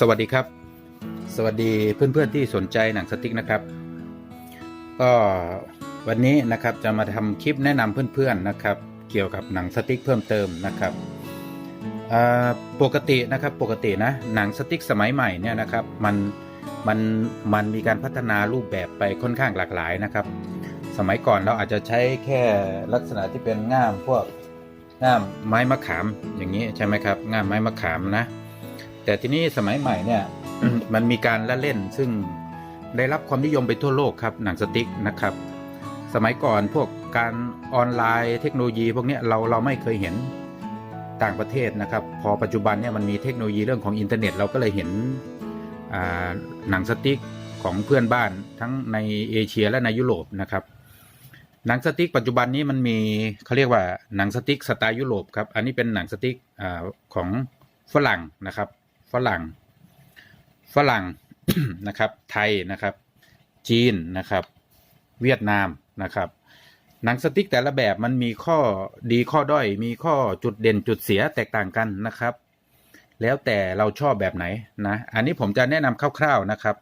สวัสดีครับ สวัสดีเพื่อนๆที่สนใจหนังสติ๊กนะครับ ก็วันนี้นะครับจะมาทำคลิปแนะนำเพื่อนๆนะครับ เกี่ยวกับหนังสติ๊กเพิ่มเติมนะครับปกตินะครับปกตินะหนังสติ๊กสมัยใหม่เนี่ยนะครับมันมันมันมีการพัฒนารูปแบบไปค่อนข้างหลากหลายนะครับ สมัยก่อนเราอาจจะใช้แค่ลักษณะที่เป็นง่ามพวกง่ามไม้มะขามอย่างนี้ใช่ไหมครับง่ามไม้มะขามนะ แต่ทีนี้สมัยใหม่เนี่ยมันมีการละเล่นซึ่งได้รับความนิยมไปทั่วโลกครับหนังสติ๊กนะครับ สมัยก่อนพวกการออนไลน์เทคโนโลยีพวกนี้เราเราไม่เคยเห็นต่างประเทศนะครับ พอปัจจุบันเนี่ยมันมีเทคโนโลยีเรื่องของอินเทอร์เน็ตเราก็เลยเห็นหนังสติ๊กของเพื่อนบ้านทั้งในเอเชียและในยุโรปนะครับหนังสติ๊กปัจจุบันนี้มันมีเขาเรียกว่าหนังสติ๊กสไตล์ยุโรปครับอันนี้เป็นหนังสติ๊กอของฝรั่งนะครับ ฝรั่ง ฝรั่งนะครับ ไทยนะครับ จีนนะครับ เวียดนามนะครับ หนังสติ๊กแต่ละแบบมันมีข้อดีข้อด้อย มีข้อจุดเด่นจุดเสียแตกต่างกันนะครับ แล้วแต่เราชอบแบบไหนนะ อันนี้ผมจะแนะนำคร่าวๆนะครับ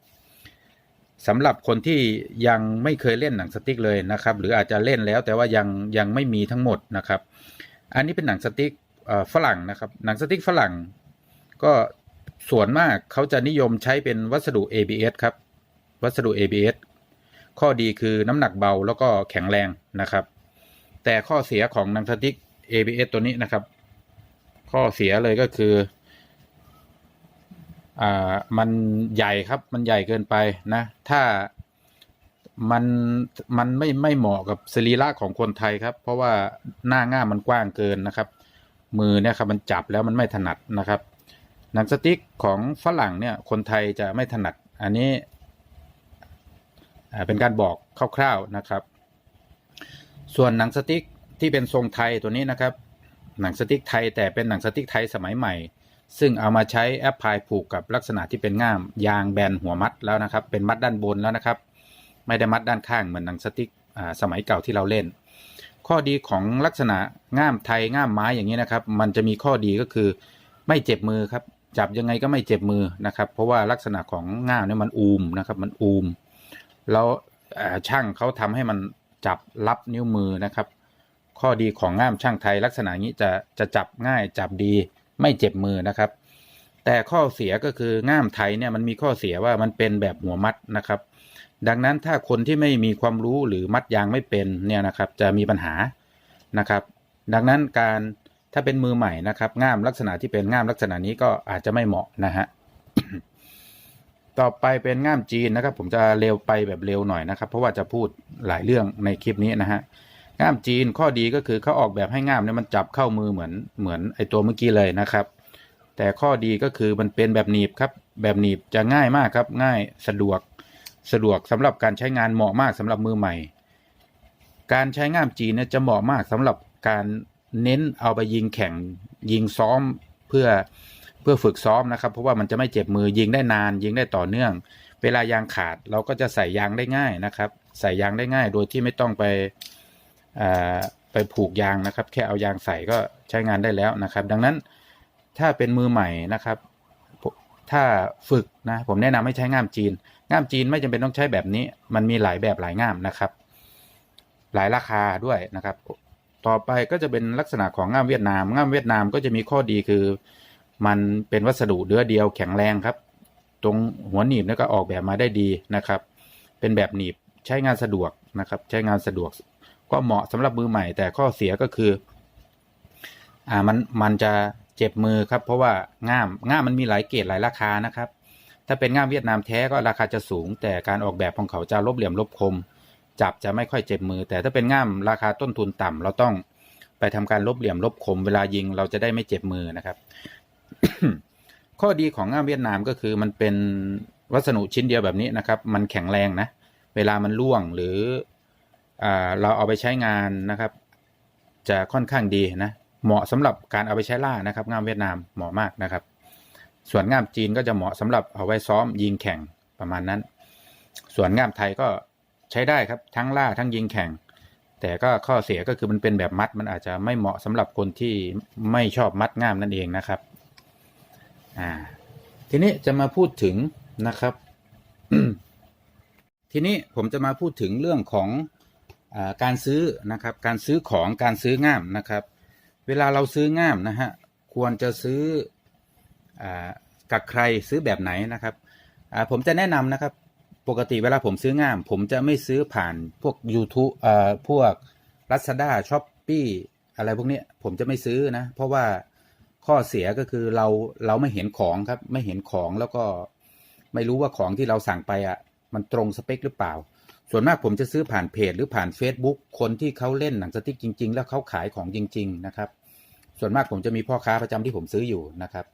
สำหรับคนที่ยังไม่เคยเล่นหนังสติ๊กเลยนะครับ หรืออาจจะเล่นแล้วแต่ว่ายังยังไม่มีทั้งหมดนะครับ อันนี้เป็นหนังสติ๊กฝรั่งนะครับ หนังสติ๊กฝรั่งก็ ส่วนมากเขาจะนิยมใช้เป็นวัสดุ ABS ครับ วัสดุ ABS ข้อดีคือน้ำหนักเบาแล้วก็แข็งแรงนะครับ แต่ข้อเสียของหนังสติ๊ก ABS ตัวนี้นะครับ ข้อเสียเลยก็คืออ่ามันใหญ่ครับ มันใหญ่เกินไปนะ ถ้ามันมันไม่ไม่เหมาะกับสรีระของคนไทยครับ เพราะว่าหน้าง่ามมันกว้างเกินนะครับ มือเนี่ยครับมันจับแล้วมันไม่ถนัดนะครับ หนังสติ๊กของฝรั่งเนี่ยคนไทยจะไม่ถนัดอันนี้เป็นการบอกคร่าวๆนะครับ ส่วนหนังสติ๊กที่เป็นทรงไทยตัวนี้นะครับ หนังสติ๊กไทยแต่เป็นหนังสติ๊กไทยสมัยใหม่ ซึ่งเอามาใช้แอปพลายผูกกับลักษณะที่เป็นง่ามยางแบนหัวมัดแล้วนะครับ เป็นมัดด้านบนแล้วนะครับ ไม่ได้มัดด้านข้างเหมือนหนังสติ๊กสมัยเก่าที่เราเล่น ข้อดีของลักษณะง่ามไทยง่ามไม้อย่างนี้นะครับ มันจะมีข้อดีก็คือไม่เจ็บมือครับ จับยังไงก็ไม่เจ็บมือนะครับ เพราะว่าลักษณะของง่ามเนี่ยมันอูมนะครับ มันอูม แล้วช่างเขาทำให้มันจับรับนิ้วมือนะครับ ข้อดีของง่ามช่างไทย ลักษณะนี้จะจะจับง่ายจับดีไม่เจ็บมือนะครับ แต่ข้อเสียก็คือง่ามไทยเนี่ยมันมีข้อเสียว่ามันเป็นแบบหัวมัดนะครับ ดังนั้นถ้าคนที่ไม่มีความรู้หรือมัดยางไม่เป็นเนี่ยนะครับ จะมีปัญหานะครับ ดังนั้นการ ถ้าเป็นมือใหม่นะครับ ง่ามลักษณะที่เป็นง่ามลักษณะนี้ก็อาจจะไม่เหมาะนะฮะต่อไปเป็นง่ามจีนนะครับ ผมจะเร็วไปแบบเร็วหน่อยนะครับ เพราะว่าจะพูดหลายเรื่องในคลิปนี้นะฮะง่ามจีนข้อดีก็คือเขาออกแบบให้ง่ามเนี่ยมันจับเข้ามือเหมือนเหมือนไอตัวเมื่อกี้เลยนะครับ แต่ข้อดีก็คือมันเป็นแบบหนีบครับ แบบหนีบจะง่ายมากครับ ง่ายสะดวกสะดวกสำหรับการใช้งานเหมาะมากสำหรับมือใหม่ การใช้ง่ามจีนเนี่ยจะเหมาะมากสำหรับการ เน้นเอาไปยิงแข่งยิงซ้อมเพื่อเพื่อฝึกซ้อมนะครับ เพราะว่ามันจะไม่เจ็บมือยิงได้นาน ยิงได้ต่อเนื่อง เวลายางขาดเราก็จะใส่ยางได้ง่ายนะครับ ใส่ยางได้ง่าย โดยที่ไม่ต้องไปอ่าไปผูกยางนะครับ แค่เอายางใส่ก็ใช้งานได้แล้วนะครับ ดังนั้นถ้าเป็นมือใหม่นะครับ ถ้าฝึกนะผมแนะนำให้ใช้ง่ามจีน ง่ามจีนไม่จำเป็นต้องใช้แบบนี้ มันมีหลายแบบหลายง่ามนะครับ หลายราคาด้วยนะครับ ต่อไปก็จะเป็นลักษณะของง่ามเวียดนามง่ามเวียดนามก็จะมีข้อดีคือ มันเป็นวัสดุเนื้อเดียวแข็งแรงครับ ตรงหัวหนีบนี่ก็ออกแบบมาได้ดีนะครับ เป็นแบบหนีบใช้งานสะดวกนะครับ ใช้งานสะดวก ก็เหมาะสำหรับมือใหม่ แต่ข้อเสียก็คือ อ่ามันมันจะเจ็บมือครับ เพราะว่าง่ามง่ามมันมีหลายเกรดหลายราคานะครับ ถ้าเป็นง่ามเวียดนามแท้ก็ราคาจะสูง แต่การออกแบบของเขาจะลบเหลี่ยมลบคม จับจะไม่ค่อยเจ็บมือ แต่ถ้าเป็นง่ามราคาต้นทุนต่ำเราต้องไปทำการลบเหลี่ยมลบคมเวลายิงเราจะได้ไม่เจ็บมือนะครับ ข้อดีของง่ามเวียดนามก็คือมันเป็นวัสดุชิ้นเดียวแบบนี้นะครับ มันแข็งแรงนะ เวลามันร่วงหรืออเราเอาไปใช้งานนะครับ จะค่อนข้างดีนะ เหมาะสำหรับการเอาไปใช้ล่านะครับง่ามเวียดนามเหมาะมากนะครับ ส่วนง่ามจีนก็จะเหมาะสำหรับเอาไว้ซ้อมยิงแข่งประมาณนั้น ส่วนง่ามไทยก็ ใช้ได้ครับทั้งล่าทั้งยิงแข่ง แต่ก็ข้อเสียก็คือมันเป็นแบบมัดมันอาจจะไม่เหมาะสำหรับคนที่ไม่ชอบมัดง่ามนั่นเองนะครับอ่าทีนี้จะมาพูดถึงนะครับ ทีนี้ผมจะมาพูดถึงเรื่องของอการซื้อนะครับ การซื้อของการซื้อง่ามนะครับ เวลาเราซื้อง่ามนะฮะควรจะซื้ออกับใครซื้อแบบไหนนะครับผมจะแนะนำนะครับ ปกติเวลาผมซื้อง่าม ผมจะไม่ซื้อผ่านพวก YouTube เอ่อพวก Lazada s h o p e e อะไรพวกนี้ผมจะไม่ซื้อนะ เพราะว่าข้อเสียก็คือเราเราไม่เห็นของครับ ไม่เห็นของแล้วก็ไม่รู้ว่าของที่เราสั่งไปอะ มันตรงสเปคหรือเปล่า ส่วนมากผมจะซื้อผ่านเพจหรือผ่าน Facebook คนที่เขาเล่นหนังสติ๊กจริง ๆ แล้วเขาขายของจริง ๆ นะครับ ส่วนมากผมจะมีพ่อค้าประจำที่ผมซื้ออยู่นะครับ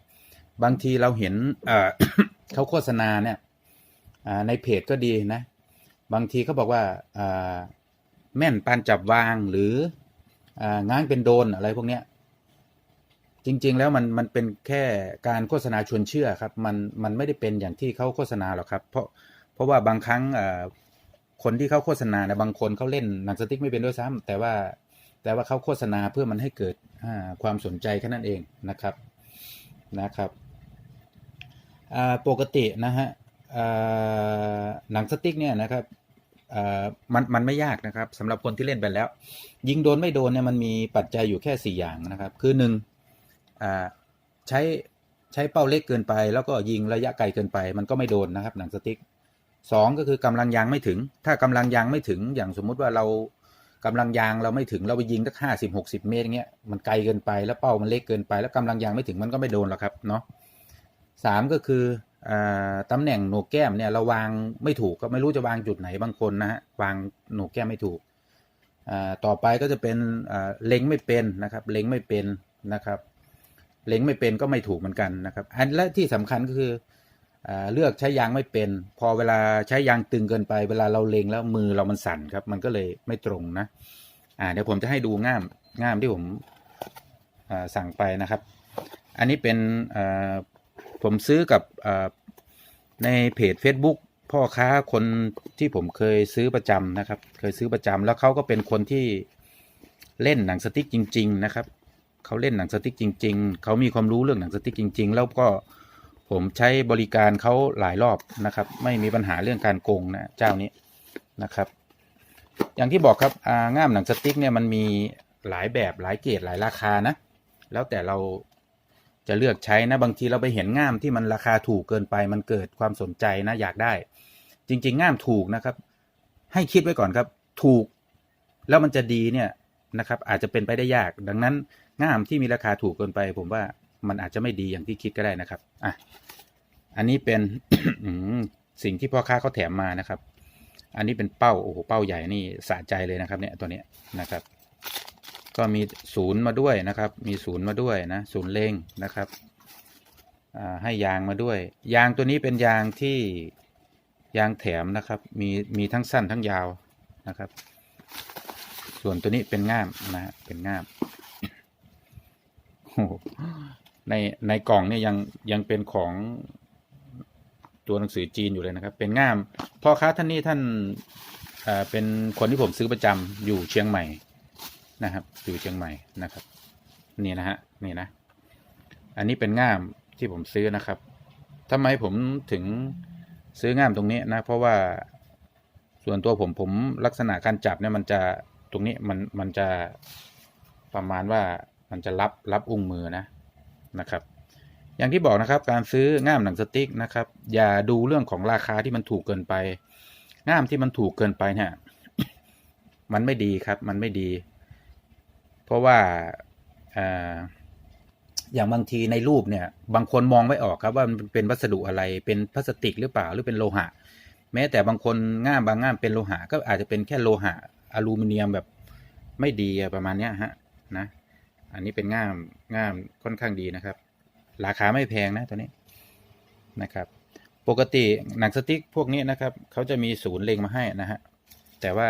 บางทีเราเห็นเอ่อเขาโฆษณาเนี่ย ในเพจก็ดีนะ บางทีเขาบอกว่าแม่นปานจับวางหรืออง้างเป็นโดนอะไรพวกเนี้ยจริง ๆ แล้วมันมันเป็นแค่การโฆษณาชวนเชื่อครับ มันมันไม่ได้เป็นอย่างที่เขาโฆษณาหรอกครับ เพราะเพราะว่าบางครั้งคนที่เขาโฆษณาเนี่ยบางคนเขาเล่นหนังสติ๊กไม่เป็นด้วยซ้ำแต่ว่าแต่ว่าเขาโฆษณาเพื่อมันให้เกิดความสนใจแค่นั้นเองนะครับนะครับปกตินะฮะ หนังสติ๊กเนี่ยนะครับมันมันไม่ยากนะครับสำหรับคนที่เล่นไปแล้ว ยิงโดนไม่โดนเนี่ยมันมีปัจจัยอยู่แค่สี่อย่างนะครับ คือหนึ่งใช้ใช้เป้าเล็กเกินไป แล้วก็ยิงระยะไกลเกินไป มันก็ไม่โดนนะครับหนังสติ๊กสองก็คือกำลังยางไม่ถึง ถ้ากำลังยางไม่ถึงอย่างสมมุติว่าเรากำลังยางเราไม่ถึงเราไปยิงสักห้าสิบหกสิบเมตรเงี้ยมันไกลเกินไปแล้วเป้ามันเล็กเกินไป แล้วกำลังยางไม่ถึงมันก็ไม่โดนหรอกครับเนาะสามก็คือ ตำแหน่งโหนกแก้มเนี่ยเราวางไม่ถูกก็ไม่รู้จะวางจุดไหนบางคนนะฮะวางโหนกแก้มไม่ถูกต่อไปก็จะเป็นเล็งไม่เป็นนะครับ เล็งไม่เป็นนะครับเล็งไม่เป็นก็ไม่ถูกเหมือนกันนะครับ อันและที่สำคัญก็คืออเลือกใช้ยางไม่เป็น พอเวลาใช้ยางตึงเกินไป เวลาเราเล็งแล้วมือเรามันสั่นครับ มันก็เลยไม่ตรงนะอ่าเดี๋ยวผมจะให้ดูง่ามง่ามที่ผมสั่งไปนะครับ อันนี้เป็น ผมซื้อกับในเพจ Facebook พ่อค้าคนที่ผมเคยซื้อประจำนะครับ เคยซื้อประจำแล้วเขาก็เป็นคนที่เล่นหนังสติ๊กจริง ๆ นะครับเขาเล่นหนังสติ๊กจริง ๆเขามีความรู้เรื่องหนังสติ๊กจริง ๆ แล้วก็ผมใช้บริการเขาหลายรอบนะครับ ไม่มีปัญหาเรื่องการโกงนะเจ้านี้นะครับ อย่างที่บอกครับง่ามหนังสติ๊กเนี่ยมันมีหลายแบบหลายเกรดหลายราคานะ แล้วแต่เรา จะเลือกใช้นะบางทีเราไปเห็นง่ามที่มันราคาถูกเกินไป มันเกิดความสนใจนะอยากได้ จริง ๆ ง่ามถูกนะครับ ให้คิดไว้ก่อนครับ ถูก แล้วมันจะดีเนี่ยนะครับอาจจะเป็นไปได้ยาก ดังนั้นง่ามที่มีราคาถูกเกินไป ผมว่ามันอาจจะไม่ดีอย่างที่คิดก็ได้นะครับอะอันนี้เป็นสิ่งที่พ่อค้าเขาแถมมานะครับ อันนี้เป็นเป้าโอ้โหเป้าใหญ่นี่สะใจเลยนะครับ เนี่ยตัวเนี้ยนะครับ ก็มีศูนย์มาด้วยนะครับ มีศูนย์มาด้วยนะศูนย์เล็งนะครับให้ยางมาด้วย ยางตัวนี้เป็นยางที่ยางแถมนะครับ มีมีทั้งสั้นทั้งยาวนะครับ ส่วนตัวนี้เป็นง่ามนะฮะเป็นง่ามโอ้โหในในกล่องเนี่ยยังยังเป็นของตัวหนังสือจีนอยู่เลยนะครับ เป็นง่ามพ่อค้าท่านนี้ท่านเอ่อเป็นคนที่ผมซื้อประจำอยู่เชียงใหม่ นะครับ อยู่เชียงใหม่นะครับ นี่นะฮะนี่นะ อันนี้เป็นง่ามที่ผมซื้อนะครับทำไมผมถึงซื้อง่ามตรงนี้นะ เพราะว่าส่วนตัวผมผมลักษณะการจับเนี่ยมันจะตรงนี้มันมันจะประมาณว่ามันจะรับรับอุ้งมือนะนะครับ อย่างที่บอกนะครับ การซื้อง่ามหนังสติ๊กนะครับ อย่าดูเรื่องของราคาที่มันถูกเกินไป ง่ามที่มันถูกเกินไปเนี่ยมันไม่ดีครับ มันไม่ดี เพราะว่าอย่างบางทีในรูปเนี่ย บางคนมองไม่ออกครับว่ามันเป็นวัสดุอะไรเป็นพลาสติกหรือเปล่าหรือเป็นโลหะ แม้แต่บางคนง่ามบางง่ามเป็นโลหะ ก็อาจจะเป็นแค่โลหะอลูมิเนียมแบบไม่ดีประมาณเนี้ยฮะนะ อันนี้เป็นง่ามง่ามค่อนข้างดีนะครับ ราคาไม่แพงนะตัวนี้นะครับ ปกติหนังสติ๊กพวกนี้นะครับเขาจะมีศูนย์เล็งมาให้นะฮะแต่ว่า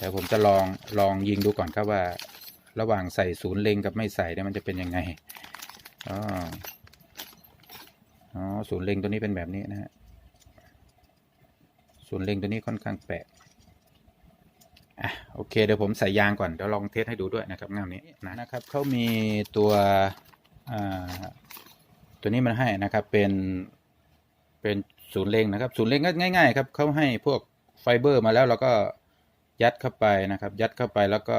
ดี๋ยวผมจะลองลองยิงดูก่อนครับว่า ระหว่างใส่ศูนย์เล็งกับไม่ใส่เนี่ยมันจะเป็นยังไงอ๋ออ๋อศูนย์เล็งตัวนี้เป็นแบบนี้นะฮะศูนย์เล็งตัวนี้ค่อนข้างแปลกอะโอเคเดี๋ยวผมใส่ยางก่อนเดี๋ยวลองเทสให้ดูด้วยนะครับงามนี้นะนะครับเขามีตัวอ่าตัวนี้มันให้นะครับเป็นเป็นศูนย์เล็งนะครับศูนย์เล็งก็ง่าย ๆ ครับเขาให้พวกไฟเบอร์มาแล้วเราก็ ยัดเข้าไปนะครับ ยัดเข้าไปแล้วก็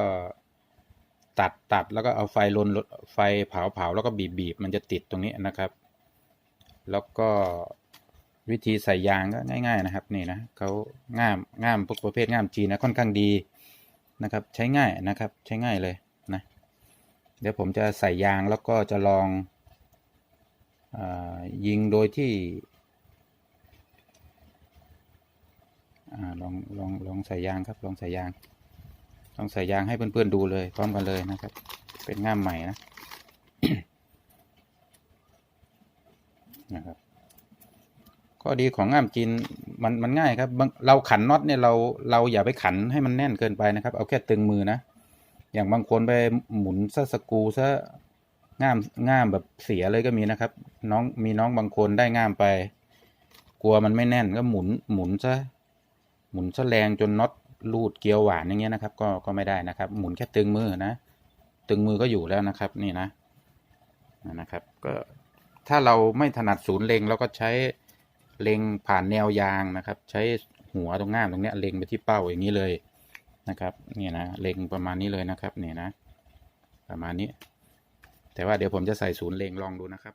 ตัดตัดแล้วก็เอาไฟลนไฟเผาเผาแล้วก็บีบบีบมันจะติดตรงนี้นะครับ แล้วก็วิธีใส่ยางก็ง่าย ๆนะครับนี่นะเขาง่ามง่ามพวกประเภทง่ามจีนนะค่อนข้างดีนะครับ ใช้ง่ายนะครับ ใช้ง่ายเลยนะเดี๋ยวผมจะใส่ยางแล้วก็จะลองอยิงโดยที่อา ลองลองลองใส่ยางครับ ลองใส่ยาง ลองใส่ยางให้เพื่อนๆดูเลย พร้อมกันเลยนะครับ เป็นง่ามใหม่นะนะครับข้อดีของง่ามจีนมันมันง่ายครับ เราขันน็อตเนี่ยเราเราอย่าไปขันให้มันแน่นเกินไปนะครับ เอาแค่ตึงมือนะ อย่างบางคนไปหมุนซะสกูซะง่ามง่ามแบบเสียเลยก็มีนะครับ น้องมีน้องบางคนได้ง่ามไป กลัวมันไม่แน่นก็หมุนหมุนซะ หมุนซะแรงจนน็อตรูดเกียวหวานอย่างเงี้ยนะครับก็ก็ไม่ได้นะครับ หมุนแค่ตึงมือนะ ตึงมือก็อยู่แล้วนะครับนี่นะนะครับก็ถ้าเราไม่ถนัดศูนย์เล็งเราก็ใช้เล็งผ่านแนวยางนะครับ ใช้หัวตรงง่ามตรงเนี้ยเล็งไปที่เป้าอย่างนี้เลยนะครับนี่นะเล็งประมาณนี้เลยนะครับนี่นะ ประมาณนี้ แต่ว่าเดี๋ยวผมจะใส่ศูนย์เล็งลองดูนะครับ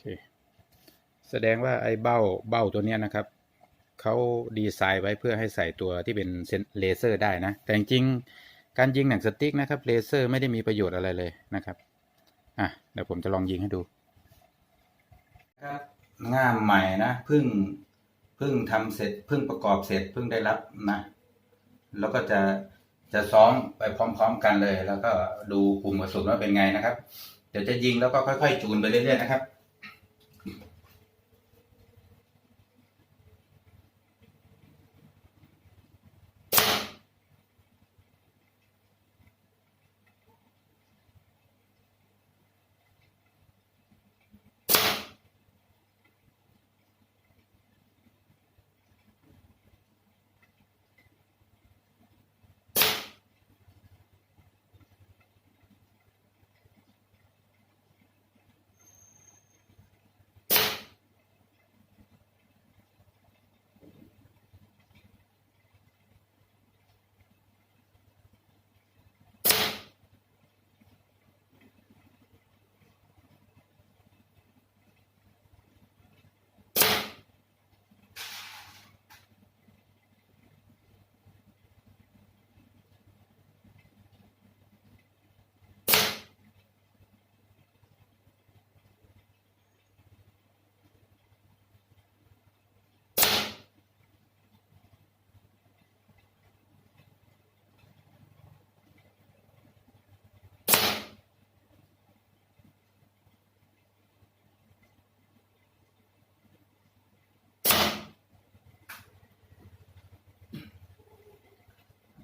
เคแสดงว่าไอ้เบ้าเบ้าตัวเนี้ยนะครับเขาดีไซน์ไว้เพื่อให้ใส่ตัวที่เป็นเซนเลเซอร์ได้นะ แต่จริงการยิงหนังสติ๊กนะครับเลเซอร์ไม่ได้มีประโยชน์อะไรเลยนะครับอะเดี๋ยวผมจะลองยิงให้ดูครับง่ามใหม่นะเพิ่งเพิ่งทำเสร็จเพิ่งประกอบเสร็จเพิ่งได้รับนะแล้วก็จะจะซ้อมไปพร้อม ๆ กันเลย แล้วก็ดูกลุ่มกระสุนว่าเป็นไงนะครับ เดี๋ยวจะยิงแล้วก็ค่อย ๆ จูนไปเรื่อยๆนะครับ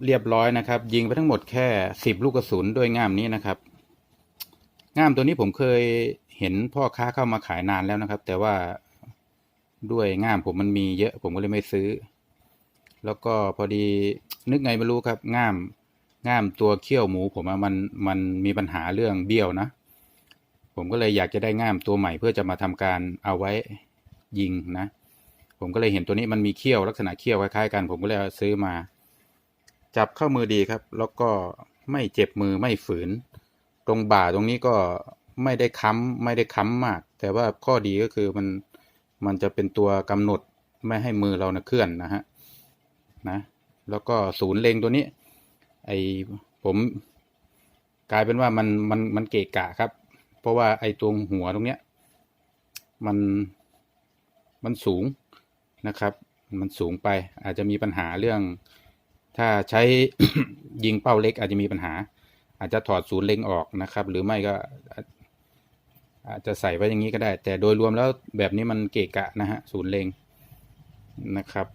เรียบร้อยนะครับ ยิงไปทั้งหมดแค่สิบลูกกระสุนด้วยง่ามนี้นะครับง่ามตัวนี้ผมเคยเห็นพ่อค้าเข้ามาขายนานแล้วนะครับ แต่ว่าด้วยง่ามผมมันมีเยอะ ผมก็เลยไม่ซื้อ แล้วก็พอดีนึกไงไม่รู้ครับ ง่ามง่ามตัวเขี้ยวหมู ผมมันมันมีปัญหาเรื่องเบี้ยวนะ ผมก็เลยอยากจะได้ง่ามตัวใหม่เพื่อจะมาทำการเอาไว้ยิงนะ ผมก็เลยเห็นตัวนี้มันมีเขี้ยวลักษณะเขี้ยวคล้ายๆกัน ผมก็เลยซื้อมา จับเข้ามือดีครับ แล้วก็ไม่เจ็บมือไม่ฝืน ตรงบ่าตรงนี้ก็ไม่ได้ค้ำไม่ได้ค้ำมาก แต่ว่าข้อดีก็คือมันมันจะเป็นตัวกำหนดไม่ให้มือเรานะเคลื่อนนะฮะนะแล้วก็ศูนย์เลงตัวนี้ ไอผมกลายเป็นว่ามันมันมันเกะกะครับ เพราะว่าไอตัวหัวตรงเนี้ย มันมันสูงนะครับ มันสูงไปอาจจะมีปัญหาเรื่อง ถ้าใช้ยิงเป้าเล็กอาจจะมีปัญหา อาจจะถอดศูนย์เล็งออกนะครับ หรือไม่ก็อาจจะใส่ไว้อย่างนี้ก็ได้ แต่โดยรวมแล้วแบบนี้มันเกะกะนะฮะศูนย์เล็งนะครับ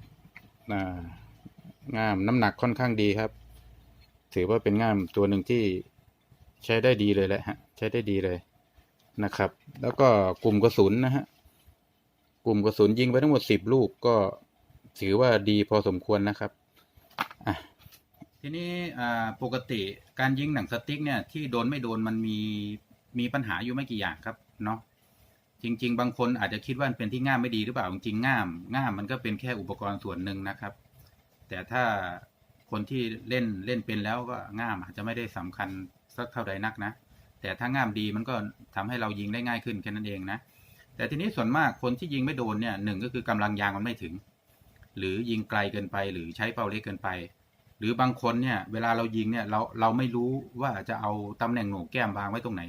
ง่ามน้ำหนักค่อนข้างดีครับ ถือว่าเป็นง่ามตัวหนึ่งที่ใช้ได้ดีเลยแหละฮะใช้ได้ดีเลยนะครับ แล้วก็กลุ่มกระสุนนะฮะกลุ่มกระสุนยิงไปทั้งหมดสิบลูกก็ถือว่าดีพอสมควรนะครับ อะทีนี้อ่าปกติการยิงหนังสติ๊กเนี่ยที่โดนไม่โดนมันมีมีปัญหาอยู่ไม่กี่อย่างครับเนาะจริง ๆ บางคนอาจจะคิดว่าเป็นที่ง่ามไม่ดีหรือเปล่าจริงๆง่าม ง่ามมันก็เป็นแค่อุปกรณ์ส่วนหนึ่งนะครับ แต่ถ้าคนที่เล่นเล่นเป็นแล้วก็ง่ามอาจจะไม่ได้สำคัญสักเท่าใดนักนะ แต่ถ้าง่ามดีมันก็ทำให้เรายิงได้ง่ายขึ้นแค่นั้นเองนะแต่ทีนี้ส่วนมากคนที่ยิงไม่โดนเนี่ยหนึ่งก็คือกำลังยางมันไม่ถึง หรือยิงไกลเกินไป หรือใช้เป้าเล็กเกินไป หรือบางคนเนี่ยเวลาเรายิงเนี่ยเราเราไม่รู้ว่าจะเอาตำแหน่งโหนกแก้มวางไว้ตรงไหน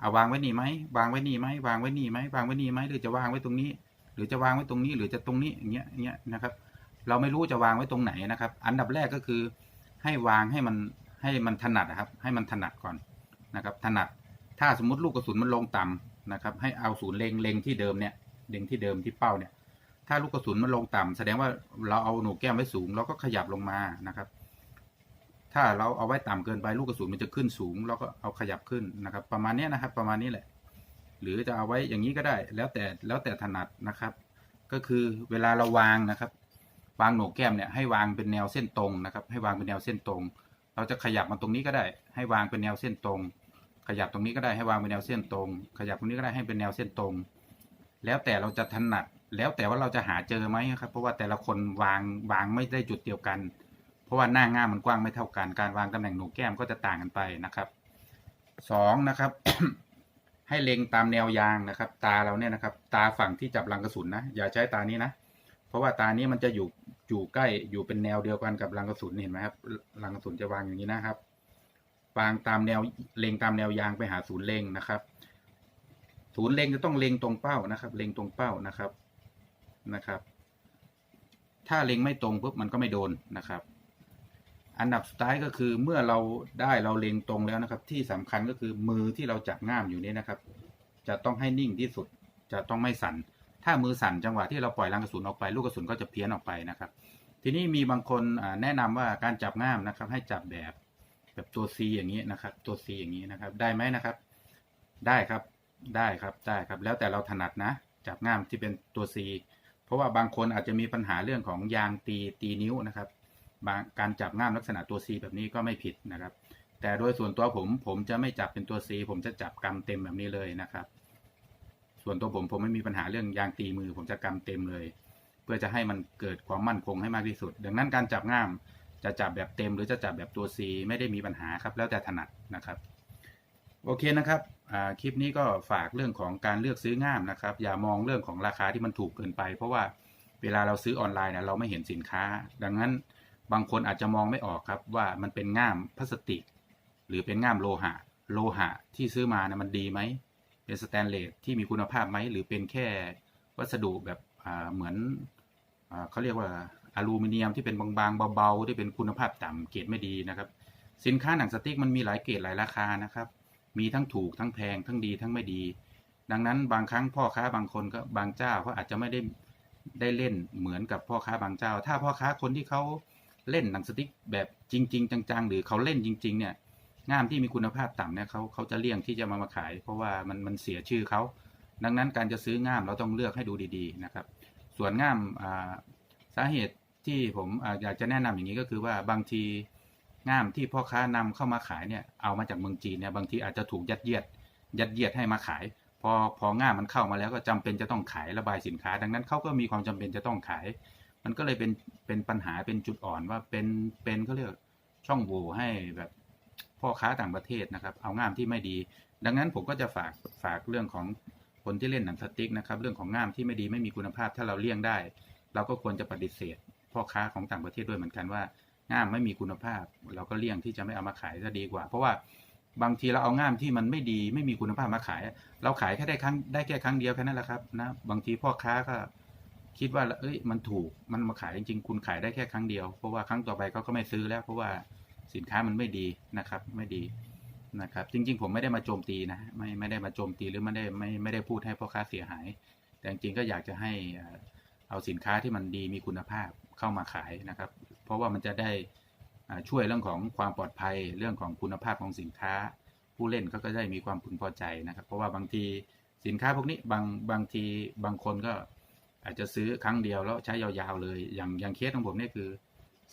เอาวางไว้นี่ไหมวางไว้นี่ไหมวางไว้นี่ไหมวางไว้นี่ไหมหรือจะวางไว้ตรงนี้ หรือจะวางไว้ตรงนี้ หรือจะตรงนี้อย่างเงี้ยอย่างเงี้ยนะครับ เราไม่รู้จะวางไว้ตรงไหนนะครับ อันดับแรกก็คือ ให้วางให้มันให้มันถนัดนะครับ ให้มันถนัดก่อนนะครับ ถนัดถ้าสมมติลูกกระสุนมันลงต่ำนะครับ ให้เอาศูนย์เล็งเล็งที่เดิมเนี่ยเล็งที่เดิมที่เป้าเนี่ย ถ้าลูกกระสุนมันลงต่ำแสดงว่าเราเอาหนูแก้มไว้สูงเราก็ขยับลงมานะครับ ถ้าเราเอาไว้ต่ำเกินไปลูกกระสุนมันจะขึ้นสูง เราก็เอาขยับขึ้นนะครับ ประมาณนี้นะครับ ประมาณนี้แหละ หรือจะเอาไว้อย่างนี้ก็ได้ แล้วแต่แล้วแต่ถนัดนะครับ ก็คือเวลาเราวางนะครับ วางหนกแก้มเนี่ยให้วางเป็นแนวเส้นตรงนะครับ ให้วางเป็นแนวเส้นตรง เราจะขยับมาตรงนี้ก็ได้ ให้วางเป็นแนวเส้นตรง ขยับตรงนี้ก็ได้ให้วางเป็นแนวเส้นตรง ขยับตรงนี้ก็ได้ให้เป็นแนวเส้นตรง แล้วแต่เราจะถนัด แล้วแต่ว่าเราจะหาเจอไหมครับ เพราะว่าแต่ละคนวางวางไม่ได้จุดเดียวกัน เพราะว่าหน้าง่ามมันกว้างไม่เท่ากัน การวางตำแหน่งหนกแก้มก็จะต่างกันไปนะครับสองนะครับ ให้เล็งตามแนวยางนะครับ ตาเราเนี่ยนะครับ ตาฝั่งที่จับรังกระสุนนะอย่าใช้ตานี้นะเพราะว่าตานี้มันจะอยู่อยู่ใกล้อยู่เป็นแนวเดียวกันกับรังกระสุนเห็นไหมครับรังกระสุนจะวางอย่างนี้นะครับวางตามแนวเล็งตามแนวยางไปหาศูนย์เล็งนะครับ ศูนย์เล็งจะต้องเล็งตรงเป้านะครับ เล็งตรงเป้านะครับ นะครับ ถ้าเล็งไม่ตรงปุ๊บมันก็ไม่โดนนะครับ อันดับสุดท้ายก็คือเมื่อเราได้เราเล็งตรงแล้วนะครับ ที่สำคัญก็คือมือที่เราจับง่ามอยู่นี้นะครับ จะต้องให้นิ่งที่สุดจะต้องไม่สั่น ถ้ามือสั่นจังหวะที่เราปล่อยรังกระสุนออกไป ลูกกระสุนก็จะเพี้ยนออกไปนะครับ ทีนี้มีบางคนแนะนำว่าการจับง่ามนะครับ ให้จับแบบแบบตัว C อย่างนี้นะครับ ตัว C อย่างนี้นะครับ ได้ไหมนะครับ ได้ครับได้ครับได้ครับ แล้วแต่เราถนัดนะ จับง่ามที่เป็นตัว C เพราะว่าบางคนอาจจะมีปัญหาเรื่องของยางตีตีนิ้วนะครับบางการจับง่ามลักษณะตัว C แบบนี้ก็ไม่ผิดนะครับ แต่โดยส่วนตัวผมผมจะไม่จับเป็นตัว C ผมจะจับกำเต็มแบบนี้เลยนะครับ ส่วนตัวผมผมไม่มีปัญหาเรื่องยางตีมือ ผมจะกำเต็มเลย เพื่อจะให้มันเกิดความมั่นคงให้มากที่สุด ดังนั้นการจับง่ามจะจับแบบเต็มหรือจะจับแบบตัว C ไม่ได้มีปัญหาครับ แล้วแต่ถนัดนะครับ โอเคนะครับ คลิปนี้ก็ฝากเรื่องของการเลือกซื้อง่ามนะครับ อย่ามองเรื่องของราคาที่มันถูกเกินไป เพราะว่าเวลาเราซื้อออนไลน์เนี่ยเราไม่เห็นสินค้า ดังนั้นบางคนอาจจะมองไม่ออกครับว่ามันเป็นง่ามพลาสติก หรือเป็นง่ามโลหะ โลหะที่ซื้อมานะมันดีไหมเป็นสแตนเลสที่มีคุณภาพไหมหรือเป็นแค่วัสดุแบบเหมือนอเขาเรียกว่าอลูมิเนียมที่เป็นบางๆเบาๆที่เป็นคุณภาพต่ำเกรดไม่ดีนะครับ สินค้าหนังสติ๊กมันมีหลายเกรดหลายราคานะครับ มีทั้งถูกทั้งแพงทั้งดีทั้งไม่ดี ดังนั้นบางครั้งพ่อค้าบางคนก็บางเจ้าเขาอาจจะไม่ได้ได้เล่นเหมือนกับพ่อค้าบางเจ้า ถ้าพ่อค้าคนที่เขาเล่นหนังสติ๊กแบบจริง ๆ จัง ๆ หรือเขาเล่นจริง ๆ เนี่ยง่ามที่มีคุณภาพต่ำเนี่ยเขาเขาจะเลี่ยงที่จะมามาขาย เพราะว่ามันมันเสียชื่อเขาดังนั้นการจะซื้อง่ามเราต้องเลือกให้ดูดีๆนะครับ ส่วนง่ามอ่าสาเหตุที่ผมอาอยากจะแนะนำอย่างนี้ก็คือว่าบางที ง่ามที่พ่อค้านำเข้ามาขายเนี่ยเอามาจากเมืองจีนเนี่ยบางทีอาจจะถูกยัดเยียด ยัดเยียดให้มาขาย พอพอง่ามมันเข้ามาแล้วก็จำเป็นจะต้องขายระบายสินค้า ดังนั้นเขาก็มีความจำเป็นจะต้องขาย มันก็เลยเป็นเป็นปัญหาเป็นจุดอ่อนว่าเป็นเป็นเขาเรียกช่องโหว่ให้แบบพ่อค้าต่างประเทศนะครับ เอาง่ามที่ไม่ดี ดังนั้นผมก็จะฝากฝากเรื่องของคนที่เล่นหนังสติ๊กนะครับเรื่องของง่ามที่ไม่ดีไม่มีคุณภาพถ้าเราเลี่ยงได้ เราก็ควรจะปฏิเสธ พ่อค้าของต่างประเทศด้วยเหมือนกันว่า ง่ามไม่มีคุณภาพ เราก็เลี่ยงที่จะไม่เอามาขายจะดีกว่า เพราะว่าบางทีเราเอาง่ามที่มันไม่ดีไม่มีคุณภาพมาขาย เราขายแค่ได้ครั้งได้แค่ครั้งเดียวแค่นั้นแหละครับนะบางทีพ่อค้าก็คิดว่าเอ้ยมันถูกมันมาขายจริงๆคุณขายได้แค่ครั้งเดียวเพราะว่าครั้งต่อไปเขาก็ไม่ซื้อแล้ว เพราะว่าสินค้ามันไม่ดีนะครับ ไม่ดีนะครับ จริง ๆ ผมไม่ได้มาโจมตีนะไม่ไม่ได้มาโจมตีหรือไม่ได้ไม่ไม่ได้พูดให้พ่อค้าเสียหาย แต่จริงๆก็อยากจะให้เอ่อเอาสินค้าที่มันดีมีคุณภาพ เข้ามาขายนะครับ เพราะว่ามันจะได้ช่วยเรื่องของความปลอดภัยเรื่องของคุณภาพของสินค้า ผู้เล่นก็จะได้มีความพึงพอใจนะครับ เพราะว่าบางทีสินค้าพวกนี้บางบางทีบางคนก็อาจจะซื้อครั้งเดียวแล้วใช้ยาวๆเลย อย่างอย่างเคสของผมนี่คือ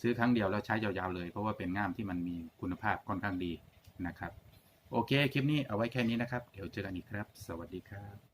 ซื้อครั้งเดียวแล้วใช้ยาวๆเลย เพราะว่าเป็นง่ามที่มันมีคุณภาพค่อนข้างดีนะครับ โอเค คลิปนี้เอาไว้แค่นี้นะครับ เดี๋ยวเจอกันอีกครับ สวัสดีครับ